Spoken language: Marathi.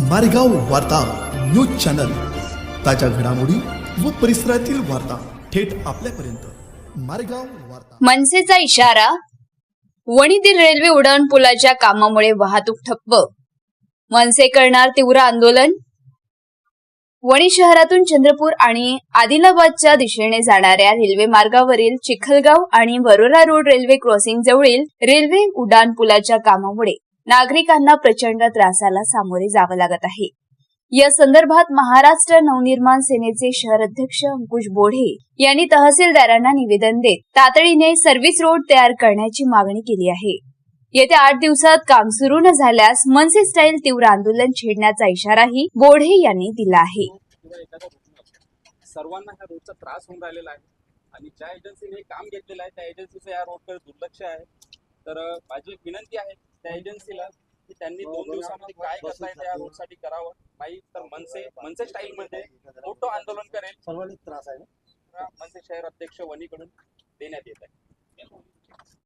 मारेगाव वार्ता न्यूज चॅनल. ताज्या घडामोडी व परिसरातील वार्ता थेट आपल्यापर्यंत. मारेगाव वार्ता. मनसेचा इशारा वणीतील रेल्वे उड्डाणपुलाच्या कामामुळे वाहतूक ठप्प. मनसे करणार तीव्र आंदोलन. वणी शहरातून चंद्रपूर आणि आदिलाबादच्या दिशेने जाणाऱ्या रेल्वे मार्गावरील चिखलगाव आणि वरोरा रोड रेल्वे क्रॉसिंग जवळील रेल्वे उड्डाणपुलाच्या कामामुळे नागरिकांना प्रचंड त्रासाला सामोरे जावं लागत आहे. या संदर्भात महाराष्ट्र नवनिर्माण सेनेचे शहर अध्यक्ष अंकुश बोढे यांनी तहसीलदारांना निवेदन देत तातडीने सर्व्हिस रोड तयार करण्याची मागणी केली आहे. येत्या आठ दिवसात काम सुरू न झाल्यास मनसे स्टाईल तीव्र आंदोलन छेडण्याचा इशाराही बोढे यांनी दिला आहे. सर्वांना ह्या रोडचा त्रास होऊन राहिलेला आहे. आणि ज्या एजन्सीने काम घेतलेलं आहे त्या एजन्सीचं या रोडकडे दुर्लक्ष आहे. तर माझी एक विनंती आहे त्या एजन्सीला की त्यांनी दोन दिवसामध्ये काय करता येतं या रोडसाठी करावं. नाही तर मनसे मनसे स्टाईलमध्ये मोठं आंदोलन करेल. सर्वांनी त्रास आहे मनसे शहर अध्यक्ष वणीकडून देण्यात येत आहे.